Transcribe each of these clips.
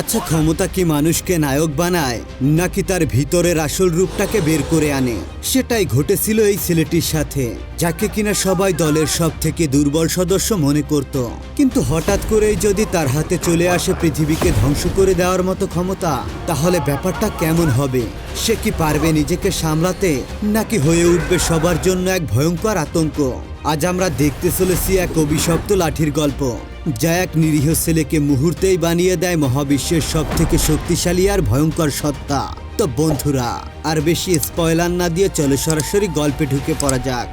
আচ্ছা ক্ষমতা কি মানুষকে নায়ক বানায়, নাকি তার ভিতরের আসল রূপটাকে বের করে আনে? সেটাই ঘটেছিল এই ছেলেটির সাথে, যাকে কিনা সবাই দলের সব থেকে দুর্বল সদস্য মনে করত। কিন্তু হঠাৎ করেই যদি তার হাতে চলে আসে পৃথিবীকে ধ্বংস করে দেওয়ার মতো ক্ষমতা, তাহলে ব্যাপারটা কেমন হবে? সে কি পারবে নিজেকে সামলাতে, নাকি হয়ে উঠবে সবার জন্য এক ভয়ঙ্কর আতঙ্ক? আজ আমরা দেখতে চলেছি এক অভিশপ্ত লাঠির গল্প। যা এক নিরীহ ছেলেকে মুহূর্তেই বানিয়ে দেয় মহাবিশ্বের সব থেকে শক্তিশালী আর ভয়ঙ্কর সত্তা। তো বন্ধুরা, আর বেশি স্পয়লার না দিয়ে চলে সরাসরি গল্পে ঢুকে পড়া যাক।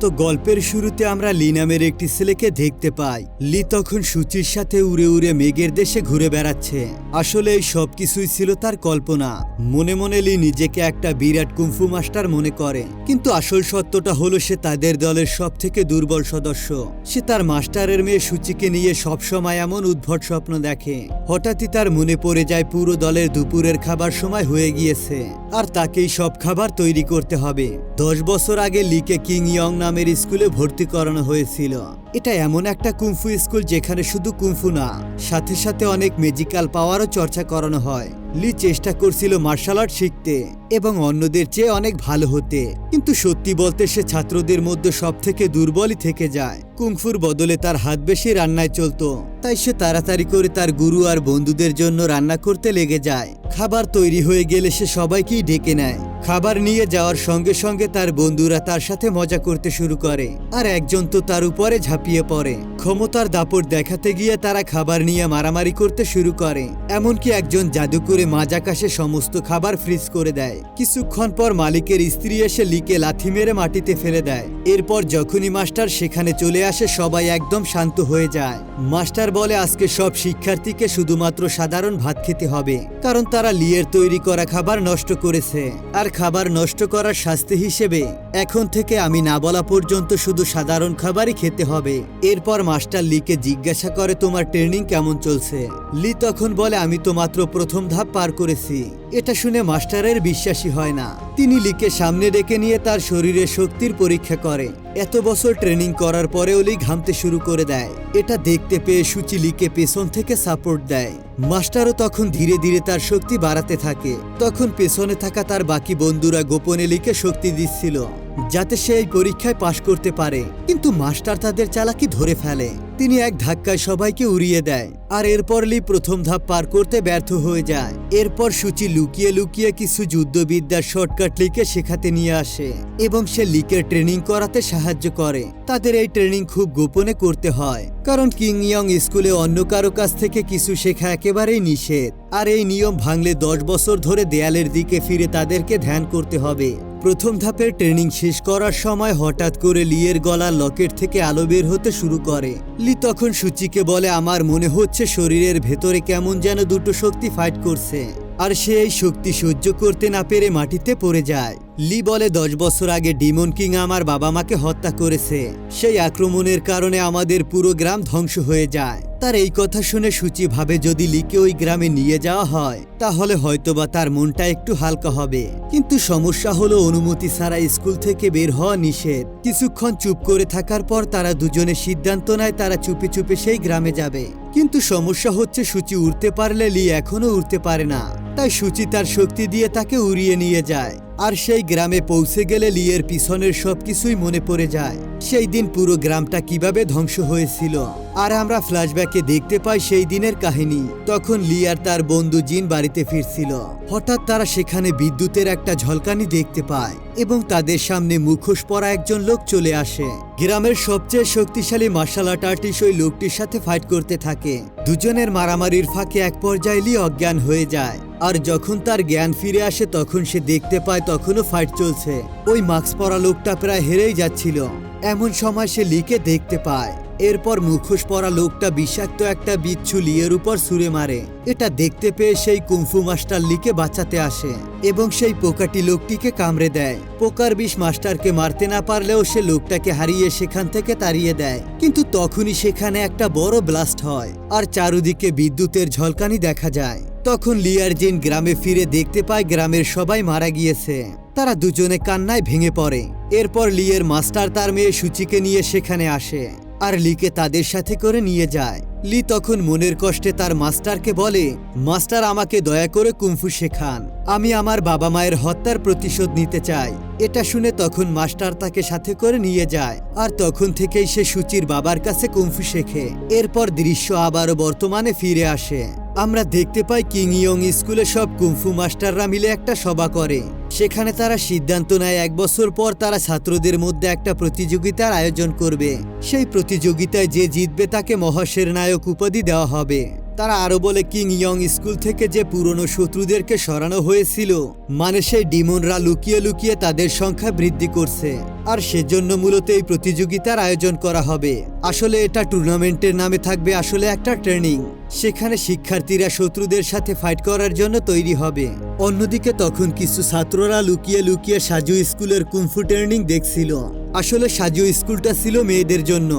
তো গল্পের শুরুতে আমরা লি নামের একটি ছেলেকে দেখতে পাই। লি তখন সূচির সাথে উড়ে উড়ে মেঘের দেশে ঘুরে বেড়াচ্ছে। আসলে এই সব কিছুই ছিল তার কল্পনা। মনে মনে লি নিজেকে একটা বিরাট কুম্ফু মাস্টার মনে করে। কিন্তু আসল সত্যটা হলো সে তাদের দলের সব থেকে দুর্বল সদস্য। সে তার মাস্টারের মেয়ে সূচিকে নিয়ে সবসময় এমন উদ্ভট স্বপ্ন দেখে। হঠাৎই তার মনে পড়ে যায় পুরো দলের দুপুরের খাবার সময় হয়ে গিয়েছে। আর তাকেই সব খাবার তৈরি করতে হবে। দশ বছর আগে লিকে কিং ইয়ং নামের স্কুলে ভর্তি করানো হয়েছিল। এটা এমন একটা কুমফু স্কুল যেখানে শুধু কুমফু না, সাথে সাথে অনেক মেজিক্যাল পাওয়ারও চর্চা করানো হয়। লি চেষ্টা করছিল মার্শাল আর্ট শিখতে এবং অন্যদের চেয়ে অনেক ভালো হতে। কিন্তু সত্যি বলতে সে ছাত্রদের মধ্যে সব থেকে দুর্বলই থেকে যায়। কুংফুর বদলে তার হাত বেশি রান্নায় চলতো। তাই সে তাড়াতাড়ি করে তার গুরু আর বন্ধুদের জন্য রান্না করতে লেগে যায়। খাবার তৈরি হয়ে গেলে সে সবাইকেই ডেকে নেয়। খাবার নিয়ে যাওয়ার সঙ্গে সঙ্গে তার বন্ধুরা তার সাথে মজা করতে শুরু করে। আর একজন তো তার উপরে ঝাঁপিয়ে পড়ে। ক্ষমতার দাপট দেখাতে গিয়ে তারা খাবার নিয়ে মারামারি করতে শুরু করে। এমনকি একজন জাদু করে মাঝ আকাশে সমস্ত খাবার ফ্রিজ করে দেয়। কিছুক্ষণ পর মালিকের স্ত্রী এসে লিকে লাথি মেরে মাটিতে ফেলে দেয়। এরপর যখনই মাস্টার সেখানে চলে আসে, সবাই একদম শান্ত হয়ে যায়। মাস্টার বলে, আজকে সব শিক্ষার্থীকে শুধুমাত্র সাধারণ ভাত খেতে হবে। কারণ তারা লিয়ের তৈরি করা খাবার নষ্ট করেছে। আর খাবার নষ্ট করার শাস্তি হিসেবে এখন থেকে আমি না বলা পর্যন্ত শুধু সাধারণ খাবারই খেতে হবে। এরপর মাস্টার লিকে জিজ্ঞাসা করে, তোমার ট্রেনিং কেমন চলছে? লি তখন বলে, আমি তো মাত্র প্রথম ধাপ পার করেছি। এটা শুনে মাস্টারের বিশ্বাসী হয় না। তিনি লিকে সামনে ডেকে নিয়ে তার শরীরে শক্তির পরীক্ষা করে। এত বছর ট্রেনিং করার পরেও লি ঘামতে শুরু করে দেয়। এটা দেখতে পেয়ে সুচি লিকে পেছন থেকে সাপোর্ট দেয়। মাস্টারও তখন ধীরে ধীরে তার শক্তি বাড়াতে থাকে। তখন পেছনে থাকা তার বাকি বন্ধুরা গোপনে লিকে শক্তি দিচ্ছিল। যাতে সে এই পরীক্ষায় পাশ করতে পারে। কিন্তু মাস্টার তাদের চালাকি ধরে ফেলে। তিনি এক ধাক্কায় সবাইকে উড়িয়ে দেয়। আর এরপর লি প্রথম ধাপ পার করতে ব্যর্থ হয়ে যায়। এরপর সূচি লুকিয়ে লুকিয়ে কিছু যুদ্ধবিদ্যার শর্টকাট লিকে শেখাতে নিয়ে আসে। এবং সে লিকের ট্রেনিং করাতে সাহায্য করে। তাদের এই ট্রেনিং খুব গোপনে করতে হয়। কারণ কিং ইয়ং স্কুলে অন্য কারও কাছ থেকে কিছু শেখা একেবারেই নিষেধ। আর এই নিয়ম ভাঙলে দশ বছর ধরে দেয়ালের দিকে ফিরে তাদেরকে ধ্যান করতে হবে। প্রথম ধাপের ট্রেনিং শেষ করার সময় হঠাৎ করে লিয়ের গলা লকেট থেকে আলো বের হতে শুরু করে। লি তখন সূচিকে বলে, আমার মনে হচ্ছে শরীরের ভেতরে কেমন যেন দুটো শক্তি ফাইট করছে। আর সে এই শক্তি সহ্য করতে না পেরে মাটিতে পড়ে যায়। লি বলে, দশ বছর আগে ডিমন কিং আমার বাবা মাকে হত্যা করেছে। সেই আক্রমণের কারণে আমাদের পুরো গ্রাম ধ্বংস হয়ে যায়। তার এই কথা শুনে সূচি ভাবে যদি লিকে ওই গ্রামে নিয়ে যাওয়া হয়, তাহলে হয়তোবা তার মনটা একটু হালকা হবে। কিন্তু সমস্যা হলো, অনুমতি ছাড়া স্কুল থেকে বের হওয়া নিষেধ। কিছুক্ষণ চুপ করে থাকার পর তারা দুজনে সিদ্ধান্ত নেয়, তারা চুপে চুপে সেই গ্রামে যাবে। কিন্তু সমস্যা হচ্ছে, সূচি উড়তে পারলে লি এখনও উড়তে পারে না। তাই সূচি তার শক্তি দিয়ে তাকে উড়িয়ে নিয়ে যায়। আর সেই গ্রামে পৌঁছে গেলে লিয়ের পিছনের সবকিছুই মনে পড়ে যায়। সেই দিন পুরো গ্রামটা কীভাবে ধ্বংস হয়েছিল। আর আমরা ফ্ল্যাশব্যাকে দেখতে পাই সেই দিনের কাহিনী। তখন লি আর তার বন্ধু জিন বাড়িতে ফিরছিল। হঠাৎ তারা সেখানে বিদ্যুতের একটা ঝলকানি দেখতে পায় এবং তাদের সামনে মুখোশ পরা একজন লোক চলে আসে। গ্রামের সবচেয়ে শক্তিশালী মার্শাল আর্ট আর্টিস্ট ওই লোকটির সাথে ফাইট করতে থাকে। দুজনের মারামারির ফাঁকে এক পর্যায়ে লি অজ্ঞান হয়ে যায়। আর যখন তার জ্ঞান ফিরে আসে, তখন সে দেখতে পায় তখনও ফাইট চলছে। ওই মাস্ক পরা লোকটা প্রায় হেরেই যাচ্ছিল। এমন সময় সে লিকে দেখতে পায়। এরপর মুখোশ পরা লোকটা বিষাক্ত একটা বিচ্ছু লিয়ের উপর ছুঁড়ে মারে। এটা দেখতে পেয়ে সেই কুমফু মাস্টার লিকে বাঁচাতে আসে এবং সেই পোকাটি লোকটিকে কামড়ে দেয়। পোকার বিষ মাস্টারকে মারতে না পারলেও সে লোকটাকে হারিয়ে সেখান থেকে তাড়িয়ে দেয়। কিন্তু তখনই সেখানে একটা বড় ব্লাস্ট হয় আর চারুদিকে বিদ্যুতের ঝলকানি দেখা যায়। তখন লিয়ার জিন গ্রামে ফিরে দেখতে পায় গ্রামের সবাই মারা গিয়েছে। তারা দুজনে কান্নায় ভেঙে পড়ে। এরপর লিয়ের মাস্টার তার মেয়ে সূচিকে নিয়ে সেখানে আসে। আর লিকে তাদের সাথে করে নিয়ে যায়। লি তখন মনের কষ্টে তার মাস্টারকে বলে, মাস্টার, আমাকে দয়া করে কুমফু শেখান। আমি আমার বাবা মায়ের হত্যার প্রতিশোধ নিতে চাই। এটা শুনে তখন মাস্টার তাকে সাথে করে নিয়ে যায়, আর তখন থেকেই সে সুচির বাবার কাছে কুমফু শেখে। এরপর দৃশ্য আবারও বর্তমানে ফিরে আসে। আমরা দেখতে পাই কিং ইয়ং স্কুলে সব কুমফু মাস্টাররা মিলে একটা সভা করে। সেখানে তারা সিদ্ধান্ত নেয় এক বছর পর তারা ছাত্রদের মধ্যে একটা প্রতিযোগিতার আয়োজন করবে। সেই প্রতিযোগিতায় যে জিতবে তাকে মহাশের নায়ক উপাধি দেওয়া হবে। তারা আরও বলে, কিং ইয়ং স্কুল থেকে যে পুরনো শত্রুদেরকে সরানো হয়েছিল মানে সেই ডিমনরা লুকিয়ে লুকিয়ে তাদের সংখ্যা বৃদ্ধি করছে। আর সেজন্য মূলত এই প্রতিযোগিতার আয়োজন করা হবে। আসলে এটা টুর্নামেন্টের নামে থাকবে আসলে একটা ট্রেনিং। সেখানে শিক্ষার্থীরা শত্রুদের সাথে ফাইট করার জন্য তৈরি হবে। অন্যদিকে তখন কিছু ছাত্ররা লুকিয়ে লুকিয়ে সাজু স্কুলের কুমফু ট্রেনিং দেখছিল। আসলে সাজু স্কুলটা ছিল মেয়েদের জন্য,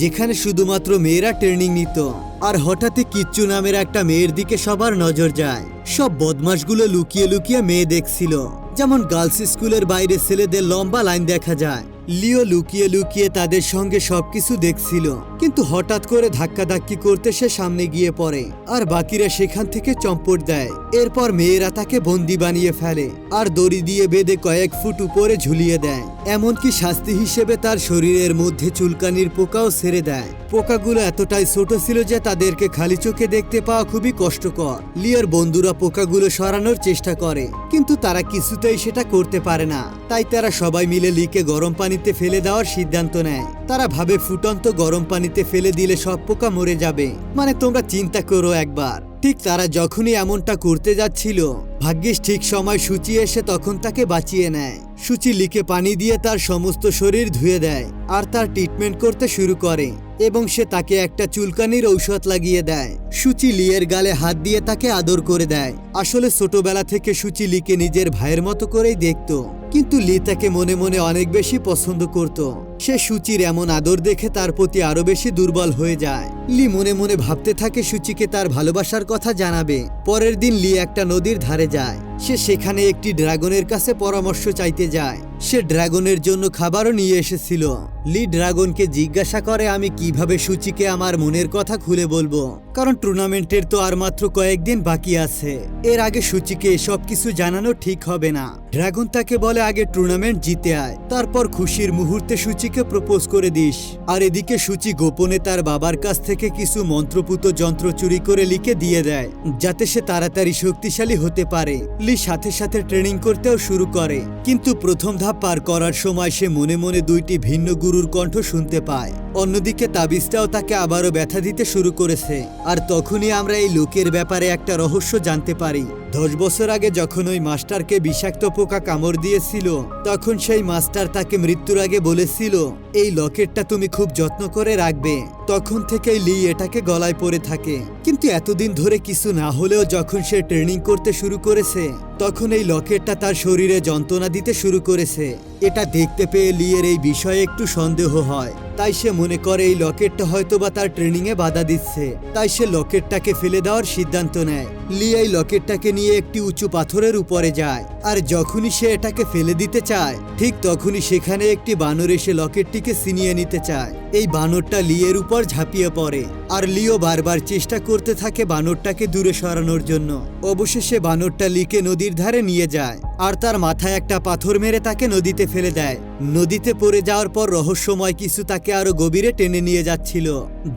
যেখানে শুধুমাত্র মেয়েরা ট্রেনিং নিত। আর হঠাৎই কিচ্ছু নামের একটা মেয়ের দিকে সবার নজর যায়। সব বদমাশগুলো লুকিয়ে লুকিয়ে মেয়ে দেখছিল। যেমন গার্লস স্কুলের বাইরে ছেলেদের লম্বা লাইন দেখা যায়। লিও লুকিয়ে লুকিয়ে তাদের সঙ্গে সবকিছু দেখছিল। কিন্তু হঠাৎ করে ধাক্কাধাক্কি করতে সে সামনে গিয়ে পড়ে। আর বাকিরা সেখান থেকে চম্পট দেয়। এরপর মেয়েরা তাকে বন্দি বানিয়ে ফেলে। আর দড়ি দিয়ে বেঁধে কয়েক ফুট উপরে ঝুলিয়ে দেয়। এমনকি শাস্তি হিসেবে তার শরীরের মধ্যে চুলকানির পোকাও ছেড়ে দেয়। পোকাগুলো এতটাই ছোট ছিল যে তাদেরকে খালি চোখে দেখতে পাওয়া খুবই কষ্টকর। লিওর বন্ধুরা পোকাগুলো সরানোর চেষ্টা করে, কিন্তু তারা কিছুতেই সেটা করতে পারে না। তাই তারা সবাই মিলে লিকে গরম পানিতে ফেলে দেওয়ার সিদ্ধান্ত নেয়। তারা ভাবে ফুটন্ত গরম পানিতে ফেলে দিলে সব পোকা মরে যাবে। মানে তোমরা চিন্তা করো একবার। ঠিক তারা যখনই এমনটা করতে যাচ্ছিল, ভাগ্যিস ঠিক সময় সূচি এসে তখন তাকে বাঁচিয়ে নেয়। সূচি লিকে পানি দিয়ে তার সমস্ত শরীর ধুয়ে দেয় আর তার ট্রিটমেন্ট করতে শুরু করে এবং সে তাকে একটা চুলকানির ঔষধ লাগিয়ে দেয়। সুচি লিয়ের গালে হাত দিয়ে তাকে আদর করে দেয়। আসলে ছোটবেলা থেকে সুচি লিকে নিজের ভাইয়ের মতো করেই দেখত, কিন্তু লি তাকে মনে মনে অনেক বেশি পছন্দ করত। সে সুচির এমন আদর দেখে তার প্রতি আরও বেশি দুর্বল হয়ে যায়। লি মনে মনে ভাবতে থাকে সুচিকে তার ভালোবাসার কথা জানাবে। পরের দিন লি একটা নদীর ধারে যায়। সে সেখানে একটি ড্রাগনের কাছে পরামর্শ চাইতে যায়। সে ড্রাগনের জন্য খাবারও নিয়ে এসেছিল। লি ড্রাগনকে জিজ্ঞাসা করে, আমি কীভাবে সুচিকে আমার মনের কথা খুলে বলব? কারণ টুর্নামেন্টের তো আর মাত্র কয়েকদিন বাকি আছে। এর আগে সুচিকে এসব কিছু জানানো ঠিক হবে না। ড্রাগন তাকে বলে, আগে টুর্নামেন্ট জিতে আয়। তারপর খুশির মুহূর্তে সুচিকে প্রপোজ করে দিস। আর এদিকে সুচি গোপনে তার বাবার কাছ থেকে কিছু মন্ত্রপুত যন্ত্র চুরি করে লিখে দিয়ে দেয়, যাতে সে তাড়াতাড়ি শক্তিশালী হতে পারে। লি সাথে সাথে ট্রেনিং করতেও শুরু করে। কিন্তু প্রথম ধাপ পার করার সময় সে মনে মনে দুইটি ভিন্ন গুরুর কণ্ঠ শুনতে পায়। অন্যদিকে তাবিজটাও তাকে আবারও ব্যথা দিতে শুরু করেছে। আর তখনই আমরা এই লোকের ব্যাপারে একটা রহস্য জানতে পারি। দশ বছর আগে যখন ওই মাস্টারকে বিষাক্ত পোকা কামড় দিয়েছিল, তখন সেই মাস্টার তাকে মৃত্যুর আগে বলেছিল, এই লকেটটা তুমি খুব যত্ন করে রাখবে। তখন থেকেই লি এটাকে গলায় পড়ে থাকে। কিন্তু এতদিন ধরে কিছু না হলেও যখন সে ট্রেনিং করতে শুরু করেছে তখন এই লকেটটা তার শরীরে যন্ত্রণা দিতে শুরু করেছে। এটা দেখতে পেয়ে লিয়ের এই বিষয়ে একটু সন্দেহ হয়। তাই সে মনে করে এই লকেটটা হয়তো বা তার ট্রেনিং এ বাধা দিচ্ছে। তাই সে লকেটটাকে ফেলে দেওয়ার সিদ্ধান্ত নেয়। লি এই লকেটটাকে নিয়ে একটি উঁচু পাথরের উপরে যায়। আর যখনই সে এটাকে ফেলে দিতে চায়, ঠিক তখনই সেখানে একটি বানর এসে লকেটটিকে ছিনিয়ে নিতে চায়। এই বানরটা লিয়ের উপর ঝাঁপিয়ে পড়ে। আর লিও বারবার চেষ্টা করতে থাকে বানরটাকে দূরে সরানোর জন্য। অবশেষে বানরটা লিকে নদীর ধারে নিয়ে যায়। আর তার মাথায় একটা পাথর মেরে তাকে নদীতে ফেলে দেয়। নদীতে পড়ে যাওয়ার পর রহস্যময় কিছু তাকে আরও গভীরে টেনে নিয়ে যাচ্ছিল,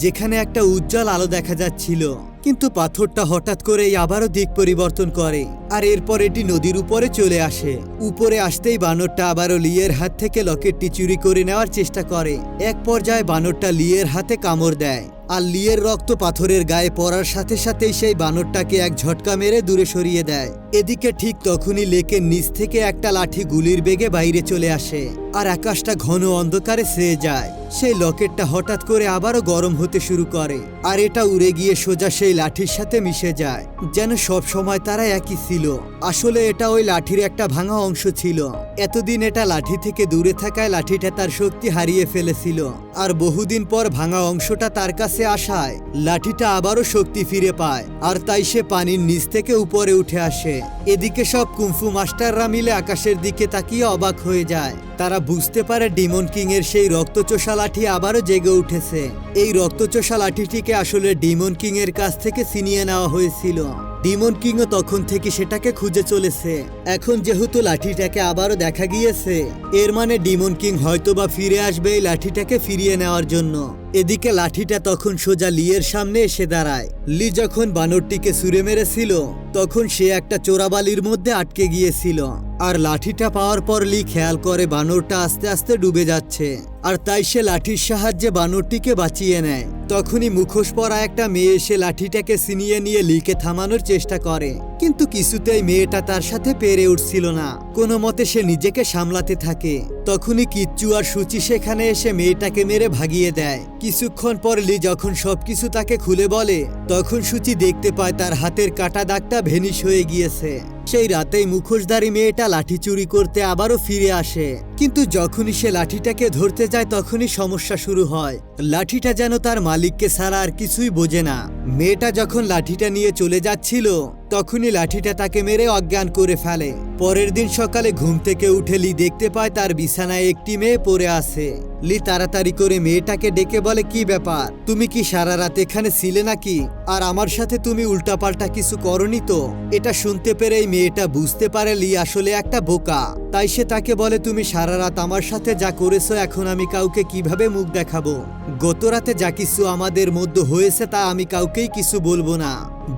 যেখানে একটা উজ্জ্বল আলো দেখা যাচ্ছিল। কিন্তু পাথরটা হঠাৎ করেই আবারও দিক পরিবর্তন করে, আর এরপর এটি নদীর উপরে চলে আসে। উপরে আসতেই বানরটা আবারও লিয়ের হাত থেকে লকেটটি চুরি করে নেওয়ার চেষ্টা করে। এক পর্যায়ে বানরটা লিয়ের হাতে কামড় দেয়, আর লিয়ের রক্ত পাথরের গায়ে পড়ার সাথে সাথেই সেই বানরটাকে এক ঝটকা মেরে দূরে সরিয়ে দেয়। এদিকে ঠিক তখনই লেকের নিচ থেকে একটা লাঠি গুলির বেগে বাইরে চলে আসে। আর আকাশটা ঘন অন্ধকারে ছেয়ে যায়। সেই লকেটটা হঠাৎ করে আবারও গরম হতে শুরু করে। আর এটা উড়ে গিয়ে সোজা সেই লাঠির সাথে মিশে যায়। যেন সব সময় তারা একই ছিল। আসলে এটা ওই লাঠির একটা ভাঙা অংশ ছিল। এতদিন এটা লাঠি থেকে দূরে থাকায় লাঠিটা তার শক্তি হারিয়ে ফেলেছিল। আর বহুদিন পর ভাঙা অংশটা তার কাছে আসায়, লাঠিটা আবারও শক্তি ফিরে পায়। আর তাই সে পানির নিচ থেকে উপরে উঠে আসে। এদিকে সব কুমফু মাস্টাররা মিলে আকাশের দিকে তাকিয়ে অবাক হয়ে যায়। তারা বুঝতে পারে ডিমন কিং এর সেই রক্তচোষা লাঠি আবারও জেগে উঠেছে। এই রক্তচোষা লাঠিটিকে আসলে ডিমন কিং এর কাছ থেকে ছিনিয়ে নেওয়া হয়েছিল। ডিমন কিংও তখন থেকে সেটাকে খুঁজে চলেছে। এখন যেহেতু লাঠিটাকে আবারও দেখা গিয়েছে, এর মানে ডিমন কিং হয়তোবা ফিরে আসবে এই লাঠিটাকে ফিরিয়ে নেওয়ার জন্য। এদিকে লাঠিটা তখন সোজা লিয়ের সামনে এসে দাঁড়ায়। লি যখন বানরটিকে সুরে মেরেছিল, তখন সে একটা চোরাবালির মধ্যে আটকে গিয়েছিল। আর লাঠিটা পাওয়ার পর লি খেয়াল করে বানরটা আস্তে আস্তে ডুবে যাচ্ছে। আর তাই সে লাঠির সাহায্যে বানরটিকে বাঁচিয়ে নেয়। তখনই মুখোশ পরা একটা মেয়ে এসে লাঠিটাকে ছিনিয়ে নিয়ে লিকে থামানোর চেষ্টা করে। কিন্তু কিছুতেই মেয়েটা তার সাথে পেরে উঠছিল না। কোনো মতে সে নিজেকে সামলাতে থাকে। তখনই কিচ্চু আর সুচি সেখানে এসে মেয়েটাকে মেরে ভাগিয়ে দেয়। কিছুক্ষণ পর লি যখন সবকিছু তাকে খুলে বলে, তখন সুচি দেখতে পায় তার হাতের কাটা দাগটা ভেনিশ হয়ে গিয়েছে। সেই রাতেই মুখোশধারী মেয়েটা লাঠি চুরি করতে আবারও ফিরে আসে। কিন্তু যখনই সে লাঠিটাকে ধরতে যায়, তখনই সমস্যা শুরু হয়। লাঠিটা যেন তার মালিককে ছাড়া আর কিছুই বোঝে না। মেয়েটা যখন লাঠিটা নিয়ে চলে যাচ্ছিল, তখনই লাঠিটা তাকে মেরে অজ্ঞান করে ফেলে। পরের দিন সকালে ঘুম থেকে উঠে লি দেখতে পায় তার বিছানায় একটি মেয়ে পড়ে আছে। লি তাড়াতাড়ি করে মেয়েটাকে ডেকে বলে, কি ব্যাপার? তুমি কি সারা রাত এখানে ছিলে নাকি? আর আমার সাথে তুমি উল্টাপাল্টা কিছু করনি তো? এটা শুনতে পেরে এই মেয়েটা বুঝতে পারে লি আসলে একটা বোকা। তাই সে তাকে বলে, তুমি সারা রাত আমার সাথে যা করেছ, এখন আমি কাউকে কীভাবে মুখ দেখাবো? গত রাতে যা কিছু আমাদের মধ্যে হয়েছে তা আমি কাউকেই কিছু বলব না।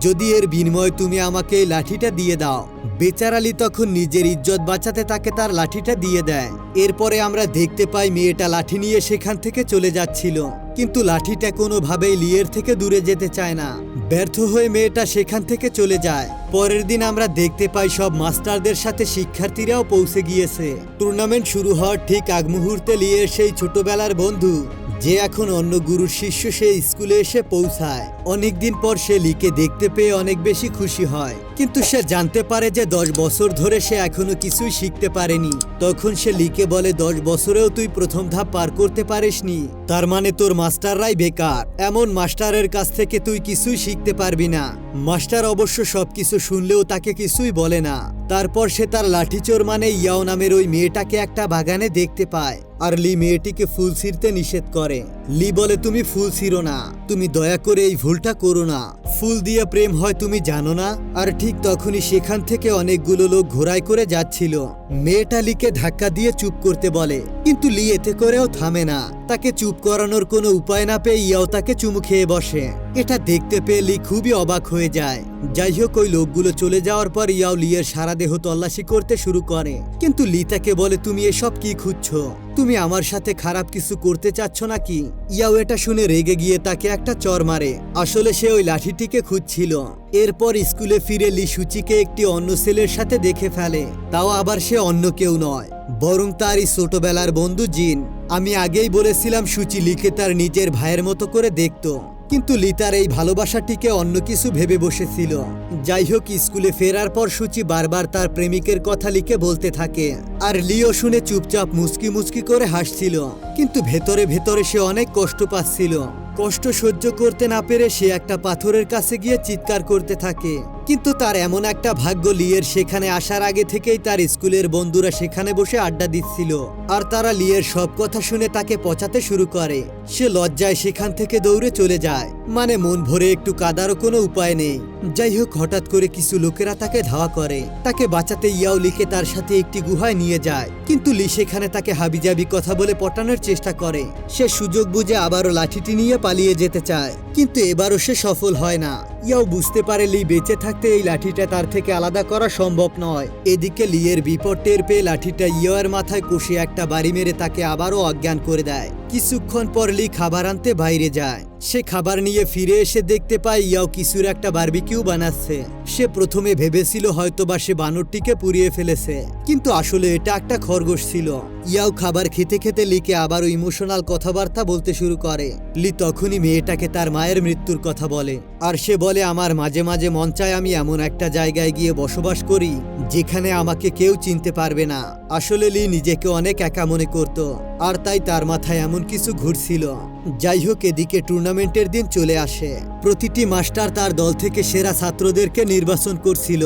যদি এর বিনিময়ে তুমি আমাকে এই লাঠিটা দিয়ে দাও, বেচার আলী তখন নিজের ইজ্জত বাঁচাতে তাকে তার লাঠিটা দিয়ে দেয়। এরপরে আমরা দেখতে পাই মেয়েটা লাঠি নিয়ে সেখান থেকে চলে যাচ্ছিল। কিন্তু লাঠিটা কোনোভাবেই লিয়ের থেকে দূরে যেতে চায় না। ব্যর্থ হয়ে মেয়েটা সেখান থেকে চলে যায়। পরের দিন আমরা দেখতে পাই সব মাস্টারদের সাথে শিক্ষার্থীরাও পৌঁছে গিয়েছে। টুর্নামেন্ট শুরু হওয়ার ঠিক আগ মুহূর্তে লিয়ের সেই ছোটবেলার বন্ধু, যে এখন অন্য গুরুর শিষ্য সেই স্কুলে এসে পৌঁছায়। অনেকদিন পর সে লিকে দেখতে পেয়ে অনেক বেশি খুশি হয়। কিন্তু সে জানতে পারে যে দশ বছর ধরে সে এখনও কিছুই শিখতে পারেনি। তখন সে লিকে বলে, দশ বছরেও তুই প্রথম ধাপ পার করতে পারিসনি। তার মানে তোর মাস্টাররাই বেকার। এমন মাস্টারের কাছ থেকে তুই কিছুই শিখতে পারবি না। মাস্টার অবশ্য সবকিছু শুনলেও তাকে কিছুই বলে না। তারপর সে তার লাঠিচোর মানে ইয়াও নামের ওই মেয়েটাকে একটা বাগানে দেখতে পায়। আর লি মেয়েটিকে ফুল ছিঁড়তে নিষেধ করে। লি বলে তুমি ফুল ছিল না। তুমি দয়া করে এই ভুলটা করো না। ফুল দিয়ে প্রেম হয় তুমি জানো না? আর ঠিক তখনই সেখান থেকে অনেকগুলো লোক ঘোড়ায় করে যাচ্ছিল। মেয়েটা লিকে ধাক্কা দিয়ে চুপ করতে বলে, কিন্তু লি এতে করেও থামে না। তাকে চুপ করানোর কোনো উপায় না পেয়ে ইয়াও তাকে চুমু খেয়ে বসে। এটা দেখতে পেয়ে লি খুবই অবাক হয়ে যায়। যাই হোক, ওই লোকগুলো চলে যাওয়ার পর ইয়াও লিয়ের সারা দেহ তল্লাশি করতে শুরু করে। কিন্তু লি তাকে বলে, তুমি এসব কি খুঁজছো? তুমি আমার সাথে খারাপ কিছু করতে চাচ্ছ নাকি? ইয়াও এটা শুনে রেগে গিয়ে তাকে একটা চর মারে। আসলে সে ওই লাঠিটিকে খুঁজছিল। এরপর স্কুলে ফিরে লি সুচিকে একটি অন্য ছেলের সাথে দেখে ফেলে। তাও আবার সে অন্য কেউ নয়, বরং তারই ছোটবেলার বন্ধু জিন। আমি আগেই বলেছিলাম সুচি লিকে তার নিজের ভাইয়ের মতো করে দেখতো, কিন্তু লিতার এই ভালোবাসাটিকে অন্য কিছু ভেবে বসেছিল। যাই হোক, স্কুলে ফেরার পর সূচি বারবার তার প্রেমিকের কথা লিখে বলতে থাকে, আর লিও শুনে চুপচাপ মুচকি মুচকি করে হাসছিল, কিন্তু ভেতরে ভেতরে সে অনেক কষ্ট পাচ্ছিল। কষ্ট সহ্য করতে না পেরে সে একটা পাথরের কাছে গিয়ে চিৎকার করতে থাকে। কিন্তু তার এমন একটা ভাগ্য লিয়ের সেখানে আসার আগে থেকেই তার স্কুলের বন্ধুরা সেখানে বসে আড্ডা দিচ্ছিল। আর তারা লিয়ের সব কথা শুনে তাকে পচাতে শুরু করে। সে লজ্জায় সেখান থেকে দৌড়ে চলে যায়। মানে মন ভরে একটু কাদারও কোনো উপায় নেই। যাই হোক, হঠাৎ করে কিছু লোকেরা তাকে ধাওয়া করে। তাকে বাঁচাতে ইয়াও লিকে তার সাথে একটি গুহায় নিয়ে যায়। কিন্তু লি সেখানে তাকে হাবিজাবি কথা বলে পটানোর চেষ্টা করে। সে সুযোগ বুঝে আবারও লাঠিটি নিয়ে পালিয়ে যেতে চায়। কিন্তু এবারও সে সফল হয় না। ইয়াও বুঝতে পারে লি বেঁচে থাকতে এই লাঠিটা তার থেকে আলাদা করা সম্ভব নয়। এদিকে লিয়ের বিপদ টের পেয়ে লাঠিটা ইয়ের মাথায় কষে একটা বাড়ি মেরে তাকে আবারও অজ্ঞান করে দেয়। কিছুক্ষণ পর লি খাবার আনতে বাইরে যায়। সে খাবার নিয়ে ফিরে এসে দেখতে পায় ইয়াও কিছুর একটা বারবিকিউ বানাচ্ছে। সে প্রথমে ভেবেছিল হয়তোবা সে বানরটিকে পুড়িয়ে ফেলেছে, কিন্তু আসলে এটা একটা খরগোশ ছিল। ইয়াও খাবার খেতে খেতে লিকে আবারও ইমোশনাল কথাবার্তা বলতে শুরু করে। লি তখনই মেয়েটাকে তার মায়ের মৃত্যুর কথা বলে, আর সে বলে, আমার মাঝে মাঝে মন চায় আমি এমন একটা জায়গায় গিয়ে বসবাস করি, যেখানে আমাকে কেউ চিনতে পারবে না। আসলে লি নিজেকে অনেক একা মনে করত, আর তাই তার মাথায় এমন কিছু ঘুরছিল। যাই হোক, এদিকে টুর্নামেন্টের দিন চলে আসে। প্রতিটি মাস্টার তার দল থেকে সেরা ছাত্রদেরকে নির্বাচন করছিল,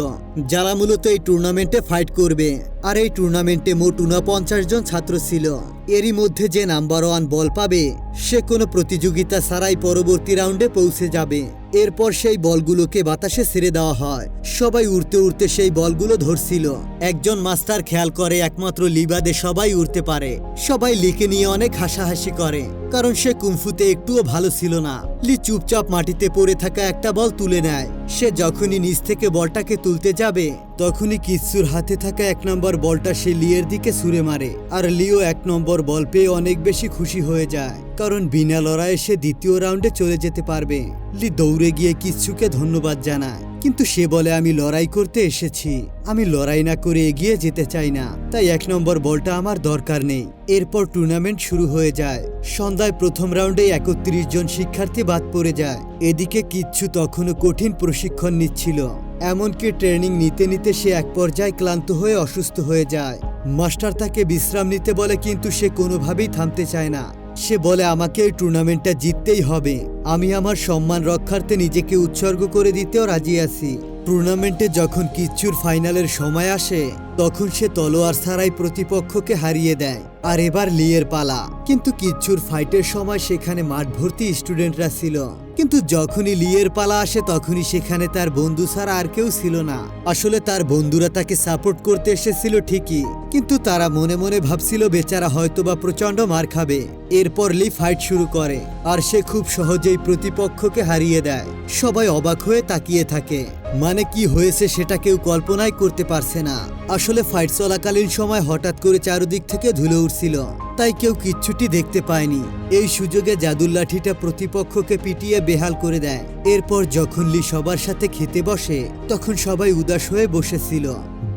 যারা মূলত এই টুর্নামেন্টে ফাইট করবে। আর এই টুর্নামেন্টে মোট উনপঞ্চাশ জন ছাত্র ছিল। এরই মধ্যে যে নাম্বার ওয়ান বল পাবে, সে কোনো প্রতিযোগিতা ছাড়াই পরবর্তী রাউন্ডে পৌঁছে যাবে। এরপর সেই বলগুলোকে বাতাসে ছেড়ে দেওয়া হয়। সবাই উড়তে উড়তে সেই বলগুলো ধরছিল। একজন মাস্টার খেয়াল করে, একমাত্র লিবাদে সবাই উড়তে পারে। সবাই লিখে নিয়ে অনেক হাসাহাসি করে। কারণ সে কুমফুতে একটুও ভালো ছিল না। লি চুপচাপ মাটিতে পড়ে থাকা একটা বল তুলে নেয়। সে যখনই নিচ থেকে বলটাকে তুলতে যাবে, তখনই কিচ্ছুর হাতে থাকা এক নম্বর বলটা সে লিয়ের দিকে ছুঁড়ে মারে। আর লিও এক নম্বর বল পেয়ে অনেক বেশি খুশি হয়ে যায়, কারণ বিনা লড়াইয়ে সে দ্বিতীয় রাউন্ডে চলে যেতে পারবে। লি দৌড়ে গিয়ে কিচ্ছুকে ধন্যবাদ জানায়। কিন্তু সে বলে, আমি লড়াই করতে এসেছি। আমি লড়াই না করে এগিয়ে যেতে চাই না। তাই এক নম্বর বলটা আমার দরকার নেই। এরপর টুর্নামেন্ট শুরু হয়ে যায়। সন্ধ্যায় প্রথম রাউন্ডে একত্রিশ জন শিক্ষার্থী বাদ পড়ে যায়। এদিকে কিচ্ছু তখনও কঠিন প্রশিক্ষণ নিচ্ছিল। এমনকি ট্রেনিং নিতে নিতে সে এক পর্যায়ে ক্লান্ত হয়ে অসুস্থ হয়ে যায়। মাস্টার তাকে বিশ্রাম নিতে বলে, কিন্তু সে কোনোভাবেই থামতে চায় না। সে বলে, আমাকে এই টুর্নামেন্টটা জিততেই হবে। আমি আমার সম্মান রক্ষার্থে নিজেকে উৎসর্গ করে দিতেও রাজি আছি। টুর্নামেন্টে যখন কিচ্ছুর ফাইনালের সময় আসে তখন সে তলোয়ার ছাড়াই প্রতিপক্ষকে হারিয়ে দেয়, আর এবার লিয়ের পালা। কিন্তু কিচ্ছুর ফাইটের সময় সেখানে মাঠ ভর্তি স্টুডেন্টরা ছিল। কিন্তু যখনই লিয়ের পালা আসে, তখনই সেখানে তার বন্ধু ছাড়া আর কেউ ছিল না। আসলে তার বন্ধুরা তাকে সাপোর্ট করতে এসেছিল ঠিকই, কিন্তু তারা মনে মনে ভাবছিল বেচারা হয়তোবা প্রচণ্ড মার খাবে। এরপর লি ফাইট শুরু করে, আর সে খুব সহজেই প্রতিপক্ষকে হারিয়ে দেয়। সবাই অবাক হয়ে তাকিয়ে থাকে। মানে কি হয়েছে সেটা কেউ কল্পনাই করতে পারছে না। আসলে ফাইট চলাকালীন সময় হঠাৎ করে চারদিক থেকে ধুলে উঠছিল তাই কেউ কিচ্ছুটি দেখতে পায়নি। এই সুযোগে জাদুর লাঠিটা প্রতিপক্ষকে পিটিয়ে বেহাল করে দেয়। এরপর যখন লি সবার সাথে খেতে বসে, তখন সবাই উদাস হয়ে বসেছিল।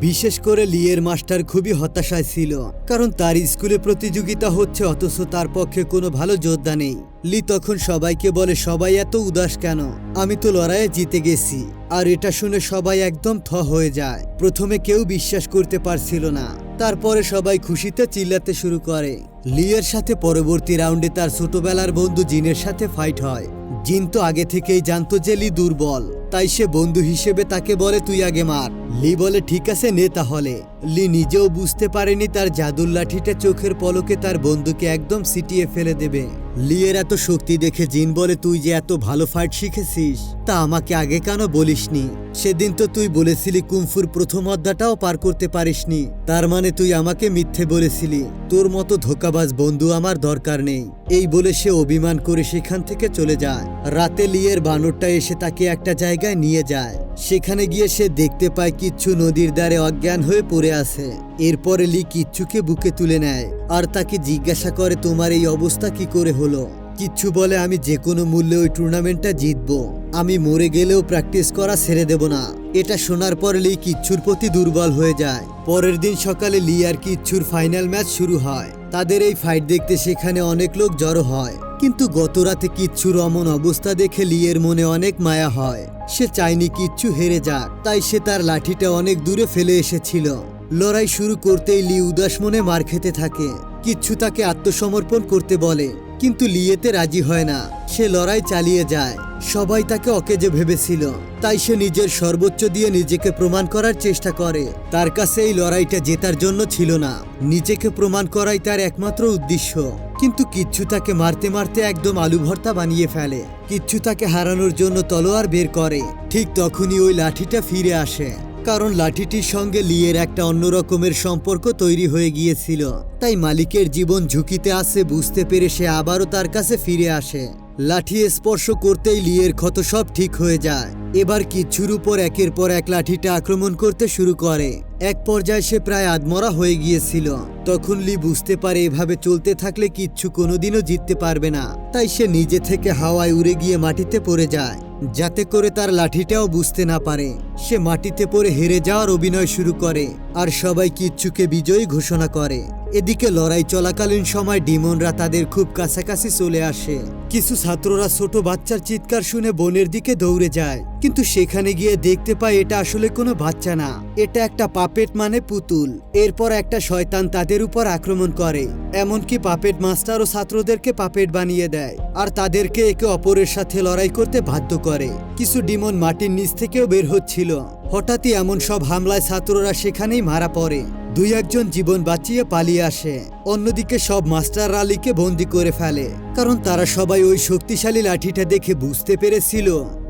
বিশেষ করে লিয়ের মাস্টার খুবই হতাশায় ছিল, কারণ তার স্কুলে প্রতিযোগিতা হচ্ছে, অথচ তার পক্ষে কোনো ভালো যোদ্ধা নেই। লি তখন সবাইকে বলে, সবাই এত উদাস কেন? আমি তো লড়াইয়ে জিতে গেছি। আর এটা শুনে সবাই একদম থ হয়ে যায়। প্রথমে কেউ বিশ্বাস করতে পারছিল না। তারপরে সবাই খুশিতে চিল্লাতে শুরু করে। লিয়ের সাথে পরবর্তী রাউন্ডে তার ছোটবেলার বন্ধু জিনের সাথে ফাইট হয়। জিন তো আগে থেকেই জানতো যে লি দুর্বল। তাই সে বন্ধু হিসেবে তাকে বলে, তুই আগে মার। লি বলে, ঠিক আছে নে তাহলে লি নিজেও বুঝতে পারেনি তার জাদুর লাঠিটা চোখের পলকে তার বন্ধুকে একদম সিটিয়ে ফেলে দেবে। লিয়ের এত শক্তি দেখে জিন বলে, তুই যে এত ভালো ফাইট শিখেছিস, তা আমাকে আগে কেন বলিসনি? সেদিন তো তুই বলেছিলি কুমফুর প্রথম অধ্যাটাও পার করতে পারিসনি। তার মানে তুই আমাকে মিথ্যে বলেছিলি। তোর মতো ধোকাবাজ বন্ধু আমার দরকার নেই। এই বলে সে অভিমান করে সেখান থেকে চলে যায়। রাতে লিয়ের বানরটা এসে তাকে একটা জায়গায় নিয়ে যায়। সেখানে গিয়ে সে দেখতে পায় কিচ্ছু নদীর দ্বারে অজ্ঞান হয়ে পড়ে আছে। এরপরে লি কিচ্ছুকে বুকে তুলে নেয় আর তাকে জিজ্ঞাসা করে, তোমার এই অবস্থা কি করে হলো? কিচ্ছু বলে, আমি যে কোনো মূল্যে ওই টুর্নামেন্টটা জিতবো। আমি মরে গেলেও প্র্যাকটিস করা ছেড়ে দেব না। এটা শোনার পর লি কিচ্ছুর প্রতি দুর্বল হয়ে যায়। পরের দিন সকালে লি আর কিচ্ছুর ফাইনাল ম্যাচ শুরু হয়। তাদের এই ফাইট দেখতে সেখানে অনেক লোক জড়ো হয়। কিন্তু গত রাতে কিচ্ছুর অমন অবস্থা দেখে লিয়ের মনে অনেক মায়া হয়। সে চায়নি কিচ্ছু হেরে যাক, তাই সে তার লাঠিটা অনেক দূরে ফেলে এসেছিল। লড়াই শুরু করতেই লি উদাস মনে মার খেতে থাকে। কিচ্ছু তাকে আত্মসমর্পণ করতে বলে। কিন্তু লিয়েতে রাজি হয় না। সে লড়াই চালিয়ে যায়। সবাই তাকে অকেজে ভেবেছিল। তাই সে নিজের সর্বোচ্চ দিয়ে নিজেকে প্রমাণ করার চেষ্টা করে। তার কাছে এই লড়াইটা জেতার জন্য ছিল না। নিজেকে প্রমাণ করাই তার একমাত্র উদ্দেশ্য। কিন্তু কিচ্ছু তাকে মারতে মারতে একদম আলু ভর্তা বানিয়ে ফেলে। কিচ্ছু তাকে হারানোর জন্য তলোয়ার বের করে। ঠিক তখনই ওই লাঠিটা ফিরে আসে। কারণ লাঠিটির সঙ্গে লিয়ের একটা অন্য রকমের সম্পর্ক তৈরি হয়ে গিয়েছিল। তাই মালিকের জীবন ঝুঁকিতে আসে বুঝতে পেরে সে আবারও তার কাছে ফিরে আসে। লাঠি স্পর্শ করতেই লিয়ের ক্ষত সব ঠিক হয়ে যায়। এবার কিচ্ছুর উপর একের পর এক লাঠিটা আক্রমণ করতে শুরু করে। এক পর্যায়ে সে প্রায় আদমরা হয়ে গিয়েছিল। তখন লি বুঝতে পারে এভাবে চলতে থাকলে কিচ্ছু কোনোদিনও জিততে পারবে না। তাই সে নিজে থেকে হাওয়ায় উড়ে গিয়ে মাটিতে পড়ে যায়। যাতে করে তার লাঠিটাও বুঝতে না পারে। সে মাটিতে পড়ে হেরে যাওয়ার অভিনয় শুরু করে আর সবাই কিচ্ছুকে বিজয়ী ঘোষণা করে। এদিকে লড়াই চলাকালীন সময় ডিমনরা তাদের খুব কাছাকাছি চলে আসে। কিছু ছাত্ররা ছোট বাচ্চার চিৎকার শুনে বনের দিকে দৌড়ে যায়। কিন্তু সেখানে গিয়ে দেখতে পায় এটা আসলে কোনো বাচ্চা না। এটা একটা পাপেট মানে পুতুল। এরপর একটা শয়তান তাদের উপর আক্রমণ করে। এমনকি পাপেট মাস্টার ও ছাত্রদেরকে পাপেট বানিয়ে দেয়। আর তাদেরকে একে অপরের সাথে লড়াই করতে বাধ্য করে। কিছু ডিমন মাটির নিচ থেকেও বের হচ্ছিল। হঠাৎই এমন সব হামলায় ছাত্ররা সেখানেই মারা পড়ে। দুই একজন জীবন বাঁচিয়ে পালিয়ে আসে, অন্যদিকে সব মাস্টার আলীকে বন্দি করে ফেলে। কারণ তারা সবাই ওই শক্তিশালী লাঠিটা দেখে বুঝতে পেরেছিল,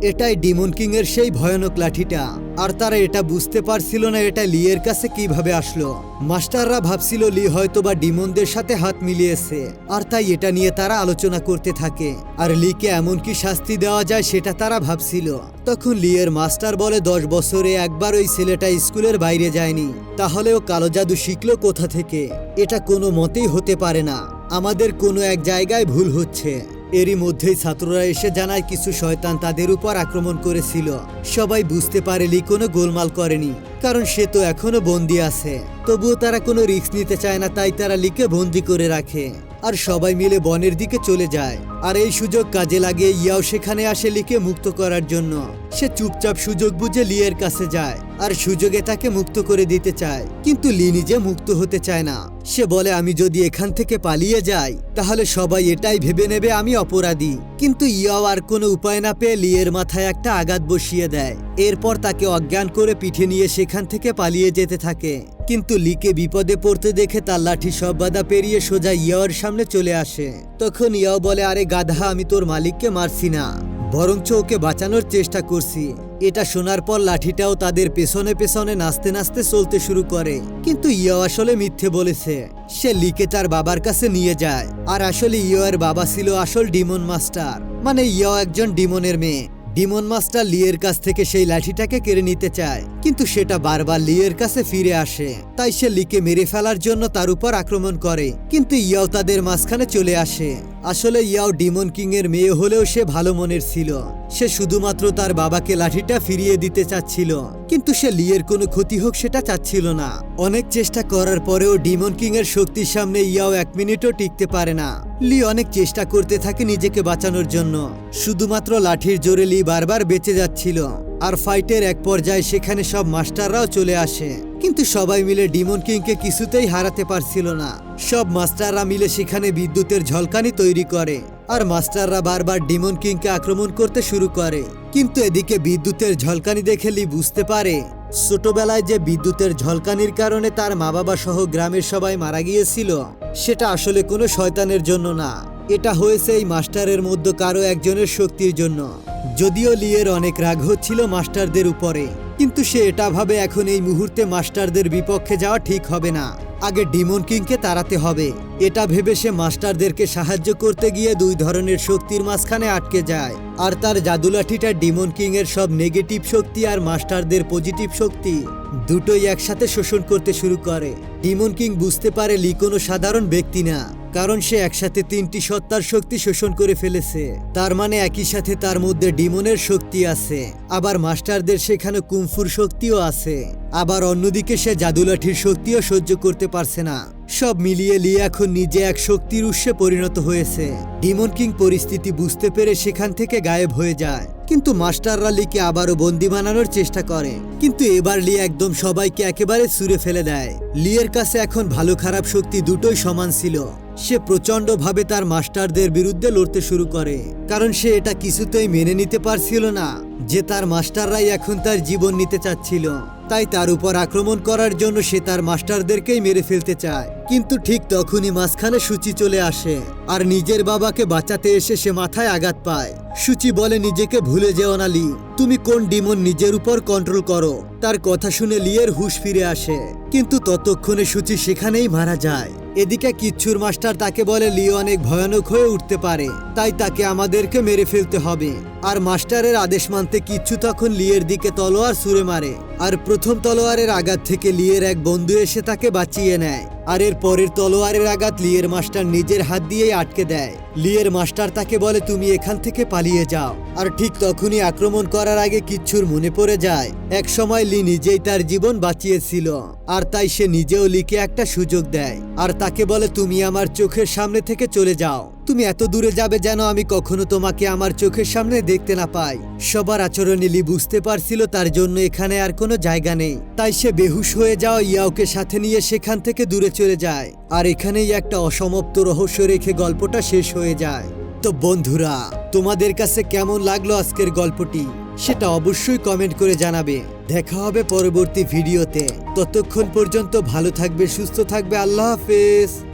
এটাই ডিমন কিং এর সেই ভয়ানক লাঠিটা। আর তারা এটা বুঝতে পারছিল না এটা লিয়ের কাছে কীভাবে আসলো। মাস্টাররা ভাবছিল লি হয়তোবা ডিমনদের সাথে হাত মিলিয়েছে, আর তাই এটা নিয়ে তারা আলোচনা করতে থাকে। আর লিকে এমন কি শাস্তি দেওয়া যায় সেটা তারা ভাবছিল। তখন লিয়ের মাস্টার বলে দশ বছরে একবার ওই ছেলেটা স্কুলের বাইরে যায়নি। তাহলেও কালো জাদু শিখলো কোথা থেকে? এটা কোনো মতেই হতে পারে না। আমাদের কোনো এক জায়গায় ভুল হচ্ছে। এরই মধ্যেই ছাত্ররা এসে জানায় কিছু শয়তান তাদের উপর আক্রমণ করেছিল। সবাই বুঝতে পারে লি কোনো গোলমাল করেনি। কারণ সে তো এখনও বন্দি আছে। তবুও তারা কোনো রিস্ক নিতে চায় না, তাই তারা লিকে বন্দি করে রাখে। আর সবাই মিলে বনের দিকে চলে যায়। আর এই সুযোগ কাজে লাগিয়ে ইয়াও সেখানে আসে লিকে মুক্ত করার জন্য। সে চুপচাপ সুযোগ বুঝে লিয়ের কাছে যায়। আর সুযোগে তাকে মুক্ত করে দিতে চায়। কিন্তু লি নিজে মুক্ত হতে চায় না। সে বলে, আমি যদি এখান থেকে পালিয়ে যাই, তাহলে সবাই এটাই ভেবে নেবে আমি অপরাধী। কিন্তু ইয়াও আর কোনো উপায় না পেয়ে লিয়ের মাথায় একটা আঘাত বসিয়ে দেয়। এরপর তাকে অজ্ঞান করে পিঠে নিয়ে সেখান থেকে পালিয়ে যেতে থাকে। কিন্তু লিকে বিপদে পড়তে দেখে তার লাঠি সব বাধা পেরিয়ে সোজা ইয়াওর সামনে চলে আসে। তখন ইয়াও বলে, আরে গাধা, আমি তোর মালিককে মারছি না। বরঞ্চ ওকে বাঁচানোর চেষ্টা করছি। এটা শোনার পর লাঠিটাও তাদের পেছনে পেছনে নাচতে নাচতে চলতে শুরু করে। কিন্তু ইয়ো আসলে মিথ্যে বলেছে। সে লিকে তার বাবার কাছে নিয়ে যায়। আর আসলে ইয়ো এর বাবা ছিল আসল ডিমন মাস্টার। মানে ইয়ো একজন ডিমনের মেয়ে। ডিমন মাস্টার লিয়ের কাছ থেকে সেই লাঠিটাকে কেড়ে নিতে চায়। কিন্তু সেটা বারবার লিয়ের কাছে ফিরে আসে। তাই সে লিকে মেরে ফেলার জন্য তার উপর আক্রমণ করে। কিন্তু ইয়াও তাদের মাঝখানে চলে আসে। আসলে ইয়াও ডিমন কিং এর মেয়ে হলেও সে ভালো মনের ছিল। সে শুধুমাত্র তার বাবাকে লাঠিটা ফিরিয়ে দিতে চাচ্ছিল, কিন্তু সে লিয়ের কোনো ক্ষতি হোক সেটা চাচ্ছিল না। অনেক চেষ্টা করার পরেও ডিমন কিং এর শক্তির সামনে ইয়াও এক মিনিটও টিকতে পারে না। লি অনেক চেষ্টা করতে থাকে নিজেকে বাঁচানোর জন্য। শুধুমাত্র লাঠির জোরে লি বারবার বেঁচে যাচ্ছিল, আর ফাইটের এক পর্যায়ে সেখানে সব মাস্টাররাও চলে আসে। কিন্তু সবাই মিলে ডিমন কিংকে কিছুতেই হারাতে পারছিল না। সব মাস্টাররা মিলে সেখানে বিদ্যুতের ঝলকানি তৈরি করে। আর মাস্টাররা বারবার ডিমন কিংকে আক্রমণ করতে শুরু করে। কিন্তু এদিকে বিদ্যুতের ঝলকানি দেখে লি বুঝতে পারে, ছোটবেলায় যে বিদ্যুতের ঝলকানির কারণে তার মা বাবা সহ গ্রামের সবাই মারা গিয়েছিল, সেটা আসলে কোনো শয়তানের জন্য না। এটা হয়েছে এই মাস্টারের মধ্যে কারও একজনের শক্তির জন্য। যদিও লিয়ের অনেক রাগ হচ্ছিল মাস্টারদের উপরে, কিন্তু সে এটা ভাবে এখন এই মুহূর্তে মাস্টারদের বিপক্ষে যাওয়া ঠিক হবে না। আগে ডিমন কিংকে তাড়াতে হবে। এটা ভেবে সে মাস্টারদেরকে সাহায্য করতে গিয়ে দুই ধরনের শক্তির মাঝখানে আটকে যায়। আর তার জাদুলাঠিটা ডিমন কিং এর সব নেগেটিভ শক্তি আর মাস্টারদের পজিটিভ শক্তি দুটোই একসাথে শোষণ করতে শুরু করে। ডিমন কিং বুঝতে পারে লি কোনো সাধারণ ব্যক্তি না। কারণ সে একসাথে তিনটি সত্তার শক্তি শোষণ করে ফেলেছে। তার মানে একই সাথে তার মধ্যে ডিমনের শক্তি আছে। আবার মাস্টারদের সেখানে কুমফুর শক্তিও আছে। আবার অন্যদিকে সে জাদুলাঠির শক্তিও সহ্য করতে পারছে না। সব মিলিয়ে লি এখন নিজে এক শক্তির উৎসে পরিণত হয়েছে। ডিমন কিং পরিস্থিতি বুঝতে পেরে সেখান থেকে গায়েব হয়ে যায়। কিন্তু মাস্টাররা লিকে আবারও বন্দি বানানোর চেষ্টা করে। কিন্তু এবার লি একদম সবাইকে একেবারে ছুঁড়ে ফেলে দেয়। লিয়ের কাছে এখন ভালো খারাপ শক্তি দুটোই সমান ছিল। সে প্রচণ্ডভাবে তার মাস্টারদের বিরুদ্ধে লড়তে শুরু করে, কারণ সে এটা কিছুতেই মেনে নিতে পারছিল না যে তার মাস্টাররাই এখন তার জীবন নিতে চাচ্ছিল। তাই তার উপর আক্রমণ করার জন্য সে তার মাস্টারদেরকেই মেরে ফেলতে চায়। কিন্তু ঠিক তখনই মাঝখানে সূচি চলে আসে আর নিজের বাবাকে বাঁচাতে এসে সে মাথায় আঘাত পায়। সূচি বলে, নিজেকে ভুলে যেও না, লি। তুমি কোন ডিমন নিজের উপর কন্ট্রোল করো? তার কথা শুনে লিয়ের হুশ ফিরে আসে। কিন্তু ততক্ষণে সূচি সেখানেই মারা যায়। এদিকে কিচ্ছুর মাস্টার তাকে বলে, লিও অনেক ভয়ানক হয়ে উঠতে পারে। তাই তাকে আমাদেরকে মেরে ফেলতে হবে। আর মাস্টারের আদেশ মানতে কিচ্ছু তখন লিয়ের দিকে তলোয়ার সুরে মারে। আর প্রথম তলোয়ারের আঘাত থেকে লিয়ের এক বন্ধু এসে তাকে বাঁচিয়ে নেয়। আর এর পরের তলোয়ারের আঘাত লিয়ের মাস্টার নিজের হাত দিয়েই আটকে দেয়। লিয়ের মাস্টার তাকে বলে, তুমি এখান থেকে পালিয়ে যাও। আর ঠিক তখনই আক্রমণ করার আগে কিচ্ছুর মনে পড়ে যায়, এক সময় লি নিজেই তার জীবন বাঁচিয়েছিল। আর তাই সে নিজেও লিকে একটা সুযোগ দেয়। আর তাকে বলে, তুমি আমার চোখের সামনে থেকে চলে যাও। তুমি এত দূরে যাবে যেন আমি কখনো তোমাকে আমার চোখের সামনে দেখতে না পাই। সবার আচরণে লি বুঝতে পারছিল তার জন্য এখানে আর কোনো জায়গা নেই। তাই সে বেহুশ হয়ে যাওয়া ইয়াওকে সাথে নিয়ে সেখান থেকে দূরে চলে যায়। আর এখানেই একটা অসমাপ্ত রহস্য রেখে গল্পটা শেষ হয়ে যায়। তো বন্ধুরা, তোমাদের কাছে কেমন লাগল আজকের গল্পটি? সেটা অবশ্যই কমেন্ট করে জানাবে। দেখা হবে পরবর্তী ভিডিওতে। ততক্ষণ পর্যন্ত ভালো থাকবে, সুস্থ থাকবে। আল্লাহ হাফেজ।